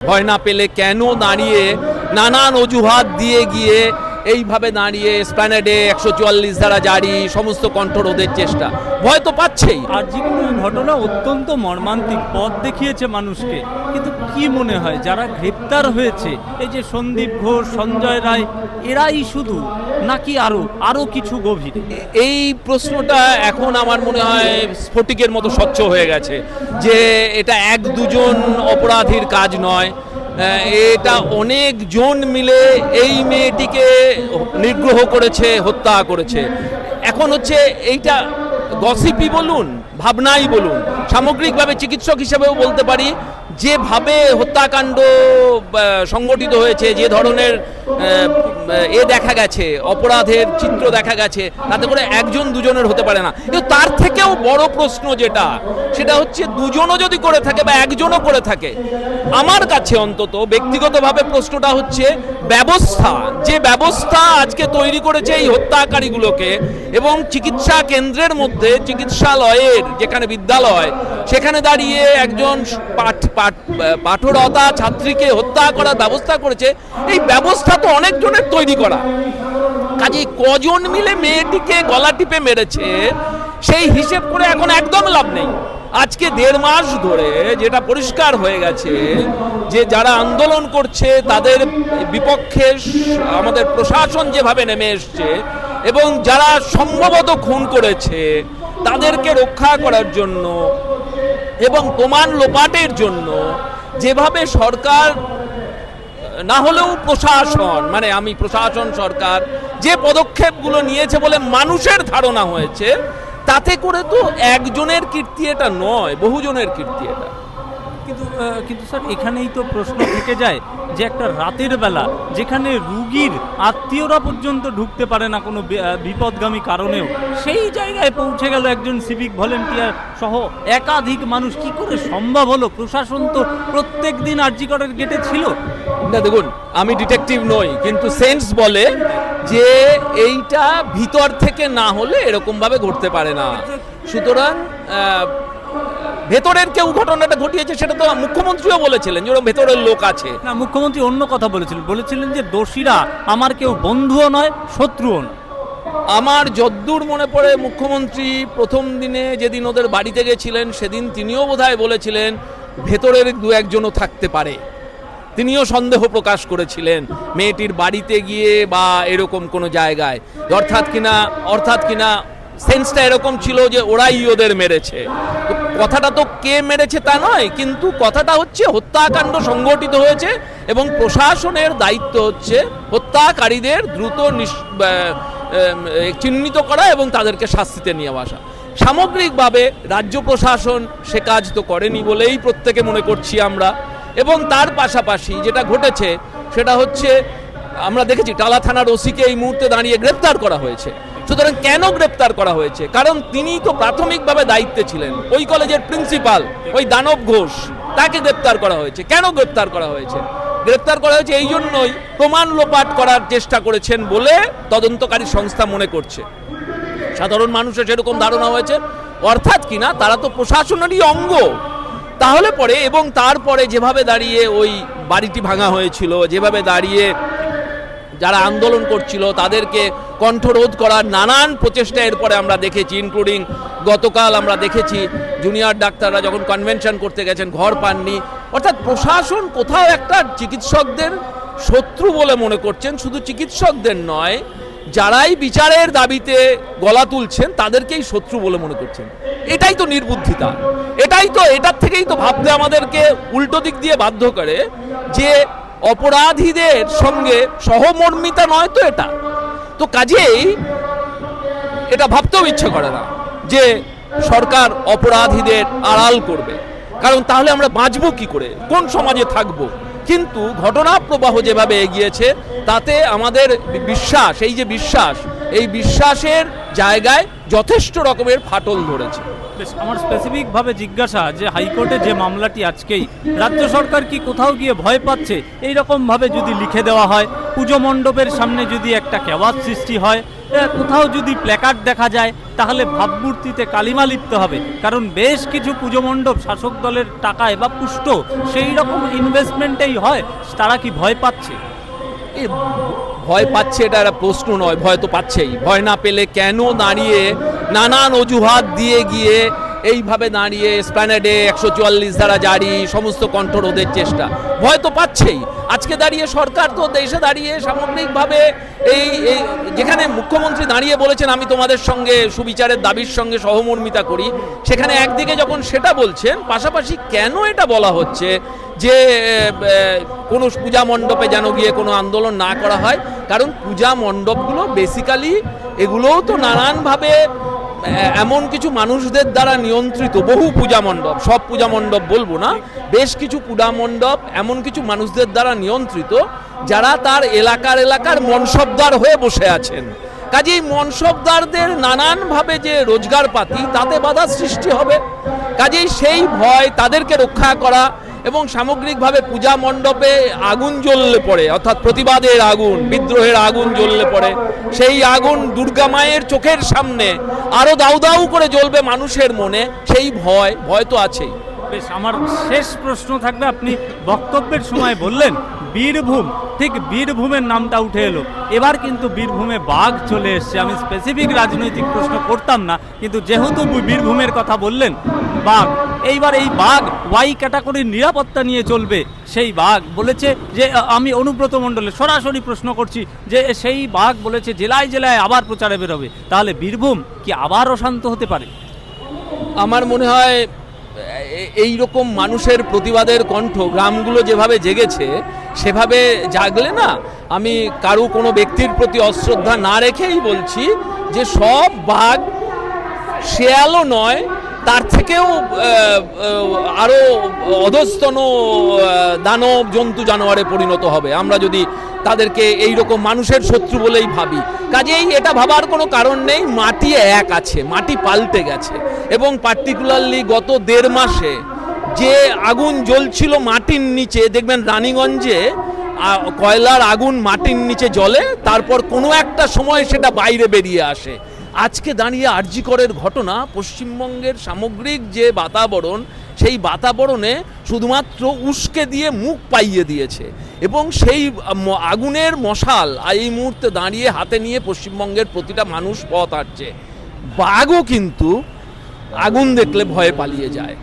ভয় না পেলে কেন দাঁড়িয়ে নানান অজুহাত দিয়ে গিয়ে এইভাবে দাঁড়িয়ে স্প্যানেডে একশো চুয়াল্লিশ দ্বারা জারি সমস্ত কণ্ঠরোধের চেষ্টা। ভয় তো পাচ্ছেই। আর জীবনের ঘটনা অত্যন্ত মর্মান্তিক পথ দেখিয়েছে মানুষকে। কিন্তু কি মনে হয় যারা গ্রেপ্তার হয়েছে এই যে সন্দীপ ঘোষ সঞ্জয় রায় এরাই শুধু নাকি আরও আরও কিছু গভীর? এই প্রশ্নটা এখন আমার মনে হয় স্ফটিকের মতো স্বচ্ছ হয়ে গেছে যে এটা এক দুজন অপরাধীর কাজ নয় আহ, অনেক জন মিলে এই মেয়েটিকে নিগ্রহ করেছে হত্যা করেছে। এখন হচ্ছে এইটা গসিপি বলুন ভাবনাই বলুন। সামগ্রিকভাবে চিকিৎসক হিসেবেও বলতে পারি, যেভাবে হত্যাকাণ্ড সংগঠিত হয়েছে, যে ধরনের এ দেখা গেছে, অপরাধের চিত্র দেখা গেছে, তাতে করে একজন দুজনের হতে পারে না। কিন্তু তার থেকেও বড় প্রশ্ন যেটা, সেটা হচ্ছে দুজনও যদি করে থাকে বা একজনও করে থাকে, আমার কাছে অন্তত ব্যক্তিগতভাবে প্রশ্নটা হচ্ছে ব্যবস্থা, যে ব্যবস্থা আজকে তৈরি করেছে এই হত্যাকারীগুলোকে এবং চিকিৎসা কেন্দ্রের মধ্যে চিকিৎসালয়ের, যেখানে বিদ্যালয় সেখানে দাঁড়িয়ে একজন পাঠ পাঠ, পাঠরতা ছাত্রীকে হত্যা করার ব্যবস্থা করেছে। এই ব্যবস্থা তো অনেকজনের তৈরি করা। কাজে কজন মিলে মেয়েটিকে গলা টিপে মেরেছে, সেই হিসেব করে এখন একদম লাভ নেই। আজকে দেড় মাস ধরে যেটা পরিষ্কার হয়ে গেছে, যে যারা আন্দোলন করছে, তাদের বিপক্ষে আমাদের প্রশাসন যেভাবে নেমে এসছে এবং যারা সম্ভবত খুন করেছে, তাদেরকে রক্ষা করার জন্য এবং প্রমাণ লোপাটের জন্য যেভাবে সরকার, না হলেও প্রশাসন মানে আমি প্রশাসন সরকার, যে পদক্ষেপগুলো নিয়েছে বলে মানুষের ধারণা হয়েছে, তাতে করে তো একজনের কীর্তি এটা নয়, বহুজনের কীর্তি এটা। কিন্তু কিন্তু স্যার এখানেই তো প্রশ্ন থেকে যায় যে একটা রাতের বেলা যেখানে রুগীর আত্মীয়রা পর্যন্ত ঢুকতে পারে না কোনো বিপদগামী কারণেও সেই জায়গায় পৌঁছে গেল একজন সিভিক ভলেন্টিয়ার সহ একাধিক মানুষ। কি করে সম্ভব হলো? প্রশাসন তো প্রত্যেক দিন আরজিকরের গেটে ছিল। না দেখুন আমি ডিটেকটিভ নই কিন্তু সেন্স বলে যে এইটা ভিতর থেকে না হলে এরকমভাবে ঘটতে পারে না। সুতরাং আহ, ভেতরের কেউ ঘটনাটা ঘটিয়েছে সেটা তো মুখ্যমন্ত্রীও বলেছিলেন যেরকম ভেতরের লোক আছে। না মুখ্যমন্ত্রী অন্য কথা বলেছিলেন। বলেছিলেন যে দোষীরা আমার কেউ বন্ধুও নয় শত্রুও নয়। আমার যদ্দূর মনে পড়ে মুখ্যমন্ত্রী প্রথম দিনে যেদিন ওদের বাড়িতে গেছিলেন সেদিন তিনিও বোধহয় বলেছিলেন ভেতরের দু একজনও থাকতে পারে। তিনিও সন্দেহ প্রকাশ করেছিলেন মেয়েটির বাড়িতে গিয়ে বা এরকম কোনো জায়গায়। অর্থাৎ কিনা অর্থাৎ কিনা সেন্সটা এরকম ছিল যে ওরাই ওদের মেরেছে। কথাটা তো কে মেরেছে তা নয়, কিন্তু কথাটা হচ্ছে হত্যাকাণ্ড সংগঠিত হয়েছে এবং প্রশাসনের দায়িত্ব হচ্ছে হত্যাকারীদের দ্রুত চিহ্নিত করা এবং তাদেরকে শাস্তিতে নিয়ে আসা। সামগ্রিকভাবে রাজ্য প্রশাসন সে কাজ তো করেনি বলেই প্রত্যেকে মনে করছি আমরা। এবং তার পাশাপাশি যেটা ঘটেছে, সেটা হচ্ছে আমরা দেখেছি টালা থানার ওসিকে এই মুহূর্তে দাঁড়িয়ে গ্রেপ্তার করা হয়েছে। সুতরাং কেন গ্রেপ্তার করা হয়েছে? কারণ তিনি তো প্রাথমিকভাবে দায়িত্বে ছিলেন। ওই কলেজের প্রিন্সিপাল, ওই দানব ঘোষ, তাকে গ্রেপ্তার করা হয়েছে। কেন গ্রেপ্তার করা হয়েছে? গ্রেপ্তার করা হয়েছে এই জন্যই প্রমাণ লোপাট করার চেষ্টা করেছেন বলে তদন্তকারী সংস্থা মনে করছে। সাধারণ মানুষের সেরকম ধারণা হয়েছে। অর্থাৎ কিনা তারা তো প্রশাসনেরই অঙ্গ। তাহলে পরে এবং তারপরে যেভাবে দাঁড়িয়ে ওই বাড়িটি ভাঙা হয়েছিল, যেভাবে দাঁড়িয়ে যারা আন্দোলন করছিল তাদেরকে কণ্ঠরোধ করার নানান প্রচেষ্টা এরপরে আমরা দেখেছি ইনক্লুডিং গতকাল আমরা দেখেছি জুনিয়র ডাক্তাররা যখন কনভেনশন করতে গেছেন, ঘর পাননি। অর্থাৎ প্রশাসন কোথাও একটা চিকিৎসকদের শত্রু বলে মনে করছেন, শুধু চিকিৎসকদের নয়, যারাই বিচারের দাবিতে গলা তুলছেন, তাদেরকেই শত্রু বলে মনে করছেন। এটাই তো নির্বুদ্ধিতা। এটাই তো, এটার থেকেই তো ভাবতে আমাদেরকে উল্টো দিক দিয়ে বাধ্য করে যে অপরাধীদের সঙ্গে সহমর্মিতা নয় তো এটা। তো কাজেই এটা ভাবতেও ইচ্ছে করে না যে সরকার অপরাধীদের আড়াল করবে। কারণ তাহলে আমরা বাঁচবো কি করে? কোন সমাজে থাকব? কিন্তু ঘটনা প্রবাহ যেভাবে এগিয়েছে, তাতে আমাদের বিশ্বাস, এই যে বিশ্বাস এই বিশ্বাসের জায়গায় যথেষ্ট রকমের ফাটল ধরেছে। আমার স্পেসিফিকভাবে জিজ্ঞাসা যে হাইকোর্টে যে মামলাটি আজকেই, রাজ্য সরকার কি কোথাও গিয়ে ভয় পাচ্ছে? এই রকম ভাবে যদি লিখে দেওয়া হয়, পুজো মণ্ডপের সামনে যদি একটা কেওয়াজ সৃষ্টি হয় কোথাও যদি প্ল্যাকার্ড দেখা যায়, তাহলে ভাবমূর্তিতে কালিমা লিপ্ত হবে। কারণ বেশ কিছু পুজো মণ্ডপ শাসক দলের টাকায় বা পুষ্ট সেই রকম ইনভেস্টমেন্টেই হয়, তারা কি ভয় পাচ্ছে? ভয় পাচ্ছে এটা একটা প্রশ্ন নয়, ভয় তো পাচ্ছেই। ভয় না পেলে কেন দাঁড়িয়ে নানান অজুহাত দিয়ে গিয়ে এইভাবে দাঁড়িয়ে স্প্যানেডে একশো চুয়াল্লিশ ধারা জারি, সমস্ত কণ্ঠরোধের চেষ্টা। ভয় তো পাচ্ছেই। আজকে দাঁড়িয়ে সরকার তো দেশে দাঁড়িয়ে সামগ্রিকভাবে এই এই, যেখানে মুখ্যমন্ত্রী দাঁড়িয়ে বলেছেন, আমি তোমাদের সঙ্গে সুবিচারের দাবির সঙ্গে সহমর্মিতা করি, সেখানে একদিকে যখন সেটা বলছেন, পাশাপাশি কেন এটা বলা হচ্ছে যে কোনো পূজা মণ্ডপে যেন গিয়ে কোনো আন্দোলন না করা হয়? কারণ পূজা মণ্ডপগুলো বেসিক্যালি এগুলোও তো নানানভাবে এমন কিছু মানুষদের দ্বারা নিয়ন্ত্রিত, বহু পূজা মণ্ডপ, সব পূজা মণ্ডপ বলব না, বেশ কিছু পূজা মণ্ডপ, এমন কিছু মানুষদের দ্বারা নিয়ন্ত্রিত, যারা তার এলাকার এলাকার মনসবদার হয়ে বসে আছেন। কাজেই মনসবদারদের নানানভাবে যে রোজগার পাতি তাতে বাধা সৃষ্টি হবে। কাজেই সেই ভয় তাদেরকে রক্ষা করা এবং সামগ্রিকভাবে পূজা মণ্ডপে আগুন জ্বললে পড়ে, অর্থাৎ প্রতিবাদের আগুন, বিদ্রোহের আগুন জ্বললে পড়ে, সেই আগুন দুর্গা মায়ের চোখের সামনে আরও দাউ দাউ করে জ্বলবে মানুষের মনে, সেই ভয় ভয় তো আছেই। বেশ, আমার শেষ প্রশ্ন থাকবে, আপনি বক্তব্যের সময় বললেন, বীরভূম, ঠিক বীরভূমের নামটা উঠে এলো। এবার কিন্তু বীরভূমে বাঘ চলে এসছে। আমি স্পেসিফিক রাজনৈতিক প্রশ্ন করতাম না, কিন্তু যেহেতু বীরভূমের কথা বললেন, বাঘ এইবার এই বাঘ ওয়াই ক্যাটাগরির নিরাপত্তা নিয়ে চলবে। সেই বাঘ বলেছে যে আমি অনুব্রত মণ্ডলে সরাসরি প্রশ্ন করছি যে, সেই বাঘ বলেছে জেলায় জেলায় আবার প্রচারে বেরোবে। তাহলে বীরভূম কি আবার অশান্ত হতে পারে? আমার মনে হয় এই রকম মানুষের প্রতিবাদের কণ্ঠ গ্রামগুলো যেভাবে জেগেছে, সেভাবে জাগলে না, আমি কারও কোনো ব্যক্তির প্রতি অশ্রদ্ধা না রেখেই বলছি যে, সব বাঘ শেয়ালও নয় তার থেকেও আরও অধস্তন দানব জন্তু জানোয়ারে পরিণত হবে। আমরা যদি তাদেরকে এই রকম মানুষের শত্রু বলেই ভাবি। কাজেই এটা ভাবার কোনো কারণ নেই, মাটি এক আছে, মাটি পাল্টে গেছে। এবং পার্টিকুলারলি গত দেড় মাসে যে আগুন জ্বলছিল মাটির নিচে, দেখবেন রানীগঞ্জে কয়লার আগুন মাটির নিচে জ্বলে, তারপর কোনো একটা সময় সেটা বাইরে বেরিয়ে আসে। আজকে দাঁড়িয়ে আরজিকরের ঘটনা, পশ্চিমবঙ্গের সামগ্রিক যে বাতাবরণ, সেই বাতাবরণে শুধুমাত্র উস্কে দিয়ে মুখ পাইয়ে দিয়েছে এবং সেই আগুনের মশাল এই মুহূর্তে দাঁড়িয়ে হাতে নিয়ে পশ্চিমবঙ্গের প্রতিটা মানুষ পথ হাঁটছে। বাঘও কিন্তু আগুন দেখলে ভয়ে পালিয়ে যায়।